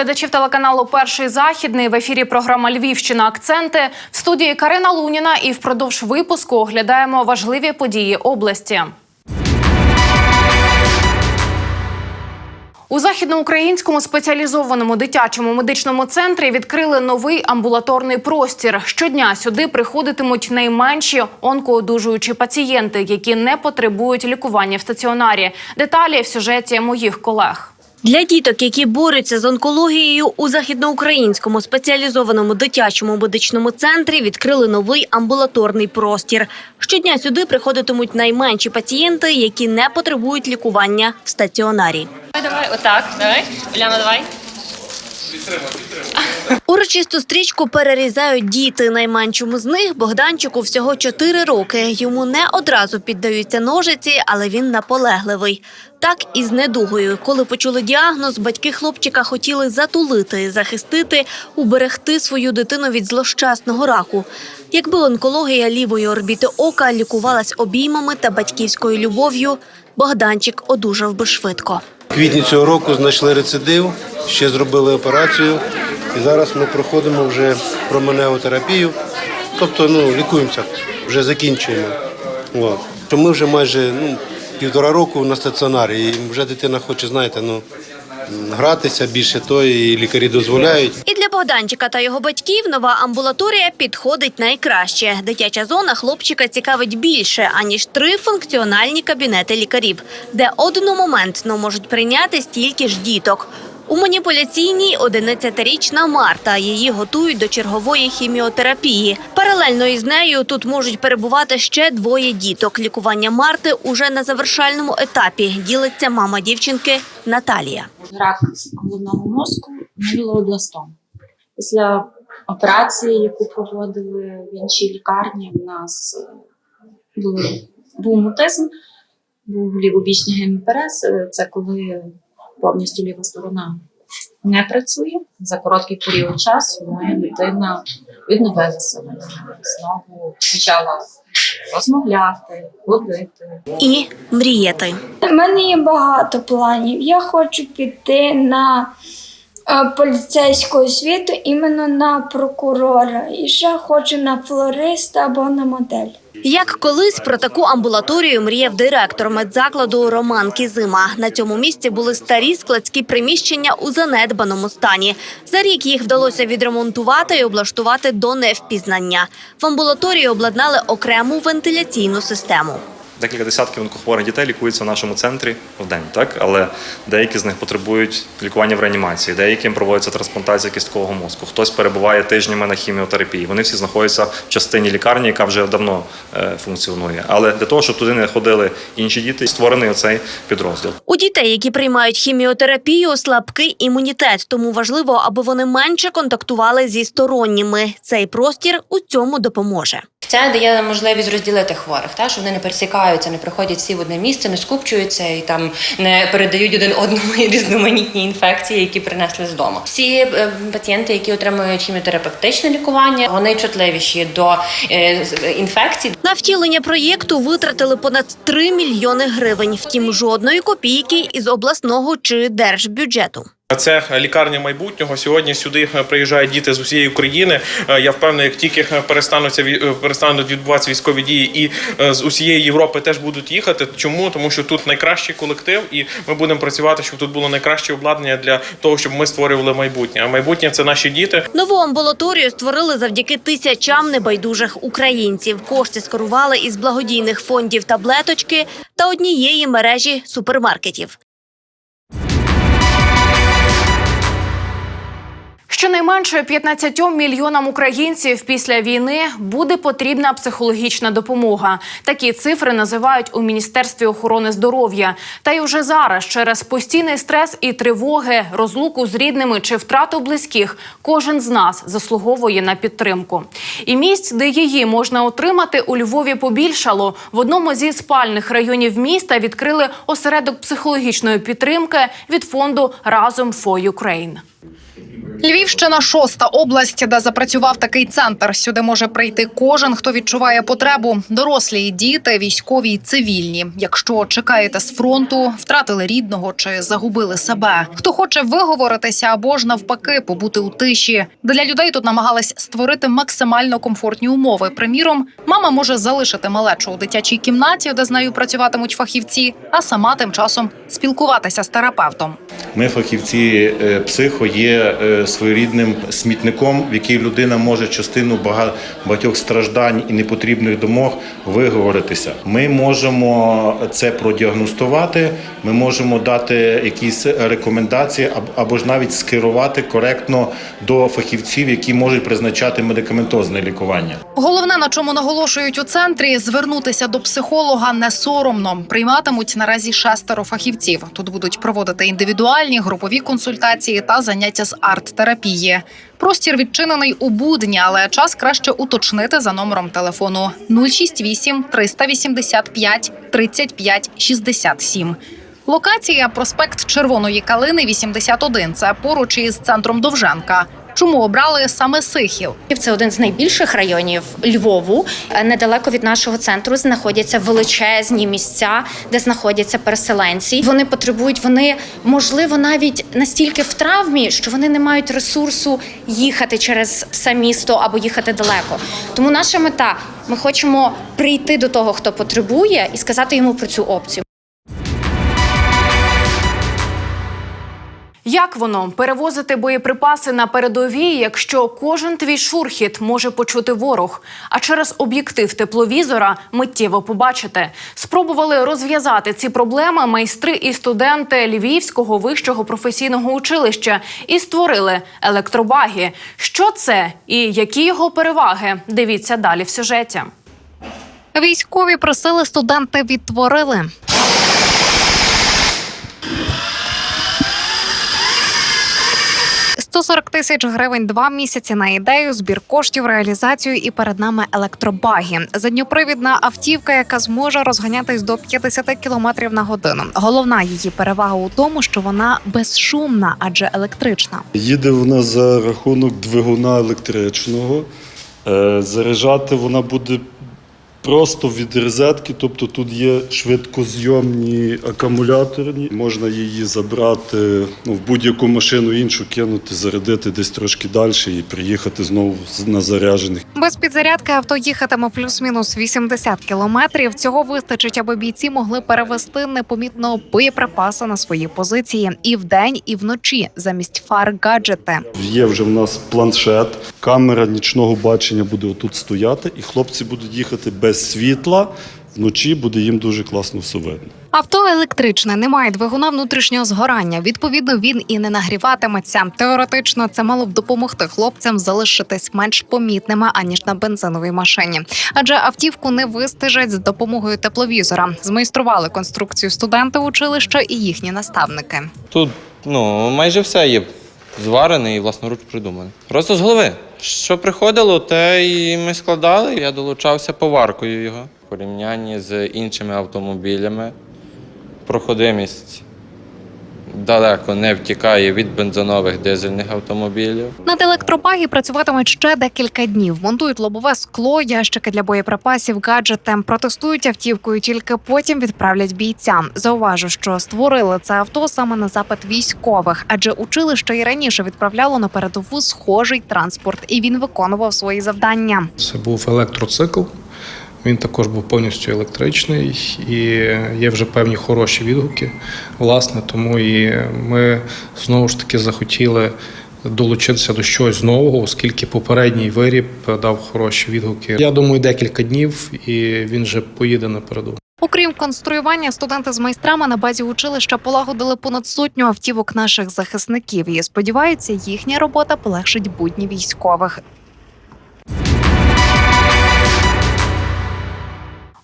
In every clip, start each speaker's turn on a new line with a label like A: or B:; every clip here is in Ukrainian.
A: глядачів телеканалу Перший західний в ефірі програма Львівщина Акценти в студії Карина Луніна. І впродовж випуску оглядаємо важливі події області. У західноукраїнському спеціалізованому дитячому медичному центрі відкрили новий амбулаторний простір. Щодня сюди приходитимуть найменші онкоодужуючі пацієнти, які не потребують лікування в стаціонарі. Деталі в сюжеті моїх колег.
B: Для діток, які борються з онкологією, у західноукраїнському спеціалізованому дитячому медичному центрі відкрили новий амбулаторний простір. Щодня сюди приходитимуть найменші пацієнти, які не потребують лікування в стаціонарі.
C: Давай, давай, отак, давай. Уляна, давай.
B: Урочисту стрічку перерізають діти. Найменшому з них Богданчику всього 4 роки. Йому не одразу піддаються ножиці, але він наполегливий. Так і з недугою. Коли почули діагноз, батьки хлопчика хотіли затулити, захистити, уберегти свою дитину від злощасного раку. Якби онкологія лівої орбіти ока лікувалась обіймами та батьківською любов'ю, Богданчик одужав би швидко.
D: Квітні цього року знайшли рецидив, ще зробили операцію, і зараз ми проходимо вже променеву терапію. Тобто, ну, лікуємося, вже закінчуємо. От. Ми вже майже ну, півтора року на стаціонарі, і вже дитина хоче, знаєте, ну, гратися більше то, і лікарі дозволяють.
B: І для Богданчика та його батьків нова амбулаторія підходить найкраще. Дитяча зона хлопчика цікавить більше, аніж три функціональні кабінети лікарів, де одномоментно можуть прийняти стільки ж діток. У маніпуляційній 11-річна Марта. Її готують до чергової хіміотерапії. Паралельно із нею тут можуть перебувати ще двоє діток. Лікування Марти уже на завершальному етапі. Ділиться мама дівчинки Наталія.
E: рак головного мозку мілообластом. Після операції, яку проводили в іншій лікарні, в нас е, були, був мутизм, був лівобічний геміперез. Це коли повністю ліва сторона не працює. За короткий період часу моя дитина відновила себе. Знову почала розмовляти, ходити.
B: І мріяти.
F: У мене є багато планів. Я хочу піти на поліцейську освіту іменно на прокурора. І ще хочу на флориста або на модель.
B: Як колись про таку амбулаторію мріяв директор медзакладу Роман Кізима. На цьому місці були старі складські приміщення у занедбаному стані. За рік їх вдалося відремонтувати і облаштувати до невпізнання. В амбулаторії обладнали окрему вентиляційну систему.
G: Декілька десятків онкохворих дітей лікуються в нашому центрі в день, так але деякі з них потребують лікування в реанімації, деяким проводиться трансплантація кісткового мозку. Хтось перебуває тижнями на хіміотерапії. Вони всі знаходяться в частині лікарні, яка вже давно е, функціонує. Але для того, щоб туди не ходили інші діти, створений оцей підрозділ.
B: У дітей, які приймають хіміотерапію, слабкий імунітет, тому важливо, аби вони менше контактували зі сторонніми. Цей простір у цьому допоможе.
C: Це дає можливість розділити хворих, та, що вони не пересікаються, не приходять всі в одне місце, не скупчуються і там не передають один одному різноманітні інфекції, які принесли з дому. Всі е, пацієнти, які отримують хіміотерапевтичне лікування, вони чутливіші до е, інфекцій.
B: На втілення проєкту витратили понад 3 мільйони гривень. Втім, жодної копійки із обласного чи держбюджету.
H: Це лікарня майбутнього. Сьогодні сюди е, приїжджають діти з усієї України. Е, Я впевнений, як тільки е, перестануться перестануть відбуватися військові дії, і з усієї Європи теж будуть їхати. Чому? Тому що тут найкращий колектив, і ми будемо працювати, щоб тут було найкраще обладнання для того, щоб ми створювали майбутнє. А майбутнє це наші діти.
B: Нову амбулаторію створили завдяки тисячам небайдужих українців. Кошти скерували із благодійних фондів таблеточки та однієї мережі супермаркетів.
A: Щонайменше 15 мільйонам українців після війни буде потрібна психологічна допомога. Такі цифри називають у міністерстві охорони здоров'я. Та й уже зараз, через постійний стрес і тривоги, розлуку з рідними чи втрату близьких, кожен з нас заслуговує на підтримку. І місць, де її можна отримати, у Львові побільшало. В одному зі спальних районів міста відкрили осередок психологічної підтримки від фонду Разом for Ukraine.
I: Львівщина шоста область, де запрацював такий центр. Сюди може прийти кожен, хто відчуває потребу. Дорослі, і діти, військові, й цивільні. Якщо чекаєте з фронту, втратили рідного чи загубили себе. Хто хоче виговоритися або ж навпаки побути у тиші. Для людей тут намагались створити максимально комфортні умови. Приміром, мама може залишити малечу у дитячій кімнаті, де з нею працюватимуть фахівці, а сама тим часом спілкуватися з терапевтом.
J: Ми, фахівці е, психо, є е, своєрідним смітником, в який людина може частину бага- багатьох страждань і непотрібних думок виговоритися. Ми можемо це продіагностувати, ми можемо дати якісь рекомендації або ж навіть скерувати коректно до фахівців, які можуть призначати медикаментозне лікування.
I: Головне, на чому наголошують у центрі, звернутися до психолога не соромно. Прийматимуть наразі шестеро фахівців. Тут будуть проводити індивідуальні групові консультації та заняття з арт-терапії. Простір відчинений у будні, але час краще уточнити за номером телефону 068 385 35 67. Локація проспект Червоної Калини, 81. Це поруч із центром Довженка. Чому обрали саме Сихів?
K: Це один з найбільших районів Львову. Е, Недалеко від нашого центру знаходяться величезні місця, де знаходяться переселенці. Вони потребують, вони можливо навіть настільки в травмі, що вони не мають ресурсу їхати через все місто або їхати далеко. Тому наша мета ми хочемо прийти до того, хто потребує, і сказати йому про цю опцію.
A: Як воно перевозити боєприпаси на передовій, якщо кожен твій шурхіт може почути ворог, а через об'єктив тепловізора миттєво побачити? Спробували розв'язати ці проблеми майстри і студенти Львівського вищого професійного училища і створили електробаги. Що це і які його переваги? Дивіться далі в сюжеті.
I: Військові просили студенти відтворили. «140 тисяч гривень два місяці на ідею, збір коштів, реалізацію і перед нами електробаги. Задньопривідна автівка, яка зможе розганятись до 50 км на годину. Головна її перевага у тому, що вона безшумна, адже електрична.
L: Їде вона за рахунок двигуна електричного. Е, Заряджати вона буде просто від розетки, тобто тут є швидкозйомні акумулятори. Можна її забрати ну, в будь-яку машину іншу, кинути, зарядити десь трошки далі і приїхати знову на заряджених.
I: Без підзарядки авто їхатиме плюс-мінус 80 кілометрів. Цього вистачить, аби бійці могли перевести непомітно боєприпаси на свої позиції і вдень, і вночі замість фар гаджети.
L: Є вже в нас планшет, камера нічного бачення буде отут стояти, і хлопці будуть їхати без світла. Вночі буде їм дуже класно все видно.
I: Авто електричне, немає двигуна внутрішнього згорання. Відповідно, він і не нагріватиметься. Теоретично це мало б допомогти хлопцям залишитись менш помітними аніж на бензиновій машині, адже автівку не вистежать з допомогою тепловізора. Змайстрували конструкцію студенти училища і їхні наставники.
M: Тут ну, майже все є зварене і власноруч придуманий. Просто з голови. Що приходило, те і ми складали. Я долучався поваркою його в порівнянні з іншими автомобілями. Проходимість далеко не втікає від бензинових дизельних автомобілів.
I: Над електробагі працюватимуть ще декілька днів. Монтують лобове скло, ящики для боєприпасів, гаджети. Протестують автівкою, тільки потім відправлять бійцям. Зауважу, що створили це авто саме на запит військових, адже училище і раніше відправляло на передову схожий транспорт, і він виконував свої завдання.
N: Це був електроцикл. Він також був повністю електричний і є вже певні хороші відгуки. Власне, тому і ми знову ж таки захотіли долучитися до чогось нового, оскільки попередній виріб дав хороші відгуки. Я думаю, декілька днів, і він вже поїде на передову.
I: Окрім конструювання, студенти з майстрами на базі училища полагодили понад сотню автівок наших захисників і сподіваються, їхня робота полегшить будні військових.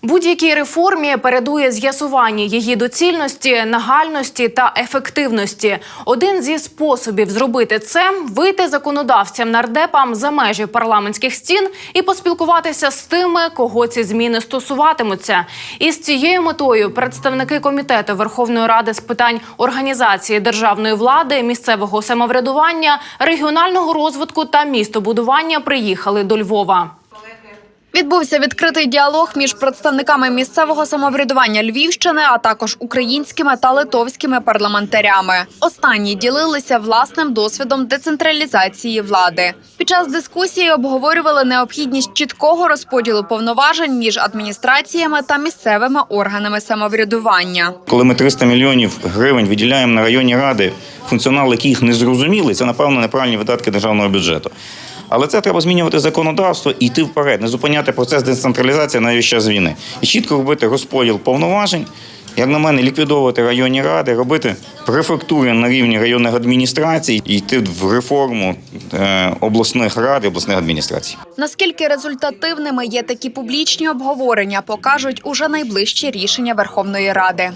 A: Будь-якій реформі передує з'ясування її доцільності, нагальності та ефективності. Один зі способів зробити це вийти законодавцям нардепам за межі парламентських стін і поспілкуватися з тими, кого ці зміни стосуватимуться. І з цією метою представники комітету Верховної Ради з питань організації державної влади, місцевого самоврядування, регіонального розвитку та містобудування приїхали до Львова.
F: Відбувся відкритий діалог між представниками місцевого самоврядування Львівщини, а також українськими та литовськими парламентарями. Останні ділилися власним досвідом децентралізації влади. Під час дискусії обговорювали необхідність чіткого розподілу повноважень між адміністраціями та місцевими органами самоврядування.
O: Коли ми 300 мільйонів гривень виділяємо на районні ради, функціонал яких не зрозумілий, це напевно неправильні видатки державного бюджету. Але це треба змінювати законодавство і йти вперед, не зупиняти процес децентралізації навіть час війни. І чітко робити розподіл повноважень, як на мене, ліквідовувати районні ради, робити префектури на рівні районних адміністрацій і йти в реформу е, обласних рад і обласних адміністрацій.
F: Наскільки результативними є такі публічні обговорення, покажуть уже найближчі рішення Верховної Ради.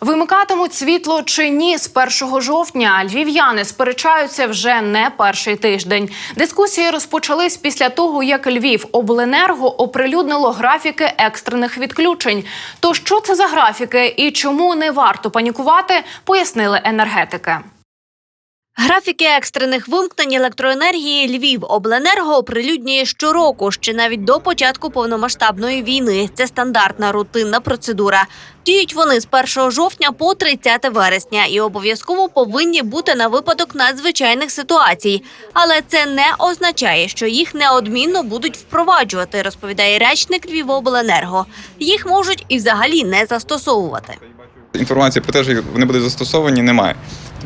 A: Вимикатимуть світло чи ні з 1 жовтня. Львів'яни сперечаються вже не перший тиждень. Дискусії розпочались після того, як Львів обленерго оприлюднило графіки екстрених відключень. То що це за графіки і чому не варто панікувати, пояснили енергетики.
B: Графіки екстрених вимкнень електроенергії Львів обленерго оприлюднює щороку, ще навіть до початку повномасштабної війни. Це стандартна рутинна процедура. Діють вони з 1 жовтня по 30 вересня і обов'язково повинні бути на випадок надзвичайних ситуацій. Але це не означає, що їх неодмінно будуть впроваджувати, розповідає речник Львівобленерго. Їх можуть і взагалі не застосовувати.
P: Інформації про те, що вони будуть застосовані, немає.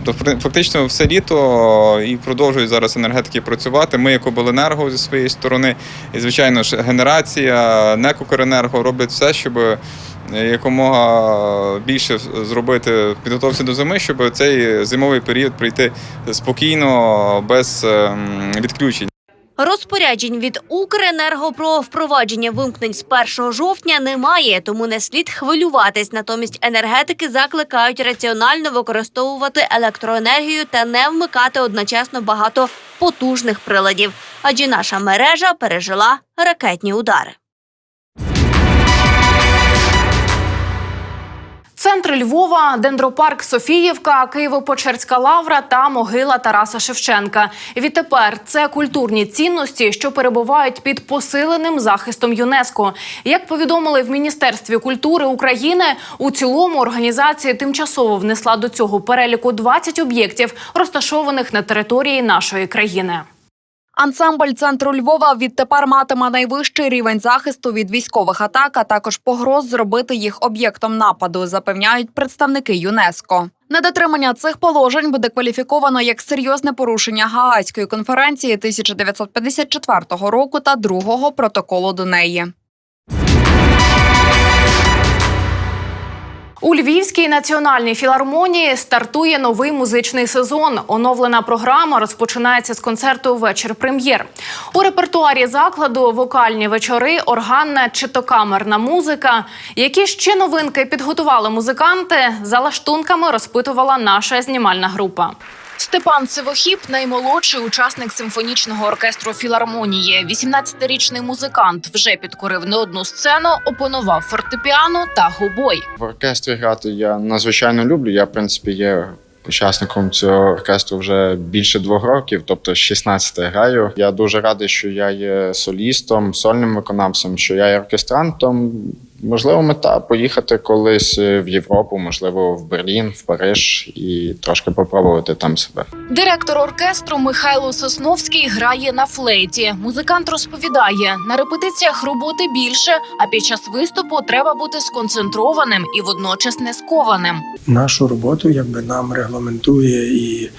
P: Тобто, фактично, все літо і продовжують зараз енергетики працювати. Ми, як обленерго, зі своєї сторони, і звичайно ж, генерація, НЕК «Укренерго» роблять все, щоб якомога більше зробити підготовці до зими, щоб цей зимовий період пройти спокійно, без ем, відключень.
B: Розпоряджень від Укренерго про впровадження вимкнень з 1 жовтня немає, тому не слід хвилюватись. Натомість енергетики закликають раціонально використовувати електроенергію та не вмикати одночасно багато потужних приладів, адже наша мережа пережила ракетні удари.
A: Центр Львова, дендропарк Софіївка, Києво-Почерська лавра та могила Тараса Шевченка. Відтепер це культурні цінності, що перебувають під посиленим захистом ЮНЕСКО. Як повідомили в Міністерстві культури України, у цілому організація тимчасово внесла до цього переліку 20 об'єктів, розташованих на території нашої країни.
F: Ансамбль центру Львова відтепер матиме найвищий рівень захисту від військових атак, а також погроз зробити їх об'єктом нападу, запевняють представники ЮНЕСКО. Недотримання цих положень буде кваліфіковано як серйозне порушення Гаазької конференції 1954 року та другого протоколу до неї.
A: У Львівській національній філармонії стартує новий музичний сезон. Оновлена програма розпочинається з концерту Вечір прем'єр. У репертуарі закладу вокальні вечори, органна чи то камерна музика. Які ще новинки підготували музиканти? За лаштунками розпитувала наша знімальна група.
F: Степан Сивохіп наймолодший учасник симфонічного оркестру філармонії. 18-річний музикант вже підкорив не одну сцену, опанував фортепіано та гобой.
Q: В оркестрі грати я надзвичайно люблю. Я, в принципі, є учасником цього оркестру вже більше двох років, тобто з 16 граю. Я дуже радий, що я є солістом, сольним виконавцем, що я є оркестрантом. Можливо, мета поїхати колись в Європу, можливо, в Берлін, в Париж і трошки попробувати там себе.
F: Директор оркестру Михайло Сосновський грає на флейті. Музикант розповідає, на репетиціях роботи більше, а під час виступу треба бути сконцентрованим і водночас не скованим.
R: нашу роботу якби нам регламентує і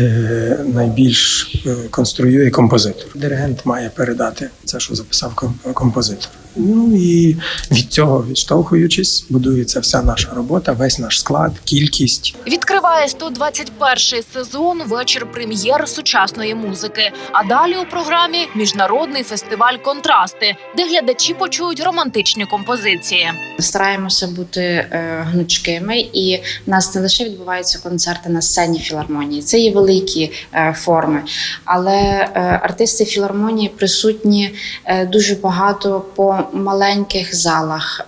R: е, найбільш е, конструює композитор. Диригент має передати це, що записав композитор. Ну і від цього відштовхуючись, будується вся наша робота, весь наш склад, кількість.
S: Відкриває 121-й сезон вечір прем'єр сучасної музики. А далі у програмі міжнародний фестиваль Контрасти, де глядачі почують романтичні композиції.
T: Стараємося бути е, гнучкими, і в нас не лише відбуваються концерти на сцені філармонії, це є великі е, форми. Але е, артисти філармонії присутні е, дуже багато по маленьких залах.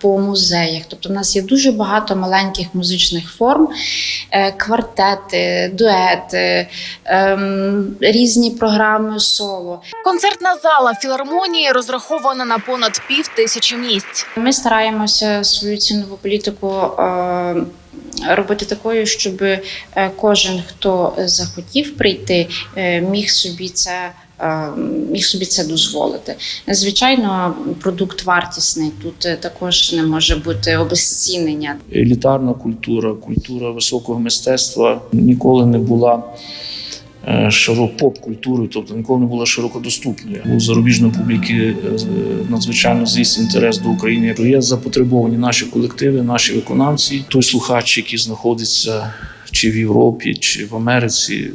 T: по музеях, тобто в нас є дуже багато маленьких музичних форм, е, квартети, дуети, ем, різні програми соло.
S: Концертна зала філармонії розрахована на понад пів тисячі місць.
T: Ми стараємося свою цінову політику е, робити такою, щоб е, кожен, хто захотів прийти, міг собі це. Е, Міг собі це дозволити. Звичайно, продукт вартісний. Тут е, також не може бути обезцінення.
U: елітарна культура, культура високого мистецтва ніколи не була е, широко поп-культурою, тобто ніколи не була широкодоступною. У зарубіжної публіки е, надзвичайно зріс інтерес до України. Є запотребовані наші колективи, наші виконавці. Той слухач, який знаходиться чи в Європі, чи в Америці,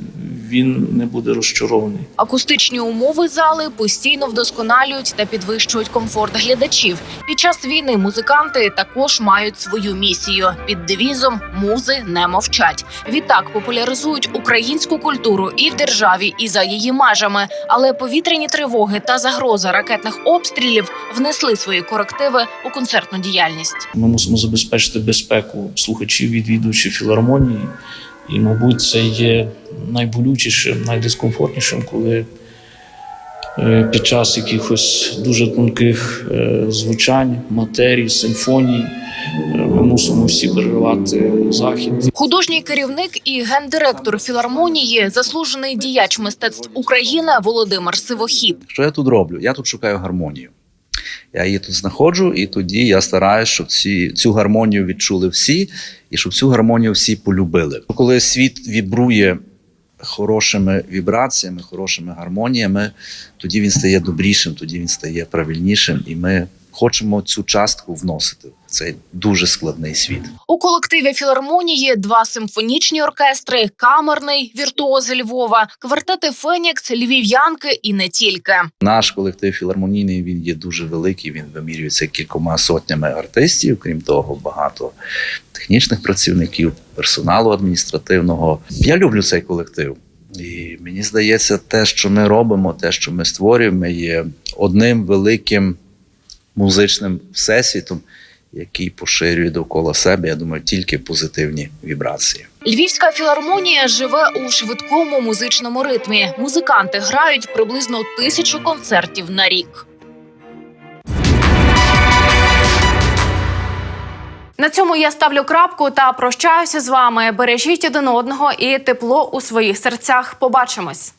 U: він не буде розчарований.
S: Акустичні умови зали постійно вдосконалюють та підвищують комфорт глядачів. Під час війни музиканти також мають свою місію під девізом Музи не мовчать. Відтак популяризують українську культуру і в державі, і за її межами. Але повітряні тривоги та загроза ракетних обстрілів внесли свої корективи у концертну діяльність.
U: Ми мусимо забезпечити безпеку слухачів, відвідувачів філармонії. І, мабуть, це є найболючішим, найдискомфортнішим, коли е, під час якихось дуже тонких е, звучань, матерій, симфоній е, ми мусимо всі переривати захід.
S: Художній керівник і гендиректор філармонії, заслужений діяч мистецтв України Володимир Сивохіб.
V: Що я тут роблю? Я тут шукаю гармонію. Я її тут знаходжу, і тоді я стараюся, щоб ці, цю гармонію відчули всі, і щоб цю гармонію всі полюбили. Коли світ вібрує хорошими вібраціями, хорошими гармоніями, тоді він стає добрішим, тоді він стає правильнішим, і ми хочемо цю частку вносити в цей дуже складний світ.
S: У колективі філармонії два симфонічні оркестри, камерний віртуози Львова, квартети Фенікс, Львів'янки і не тільки.
V: Наш колектив філармонійний він є дуже великий. Він вимірюється кількома сотнями артистів. Крім того, багато технічних працівників, персоналу адміністративного. Я люблю цей колектив. І мені здається, те, що ми робимо, те, що ми створюємо, є одним великим музичним всесвітом, який поширює довкола себе, я думаю, тільки позитивні вібрації.
S: Львівська філармонія живе у швидкому музичному ритмі. Музиканти грають приблизно тисячу концертів на рік. На цьому я ставлю крапку та прощаюся з вами. Бережіть один одного і тепло у своїх серцях. Побачимось.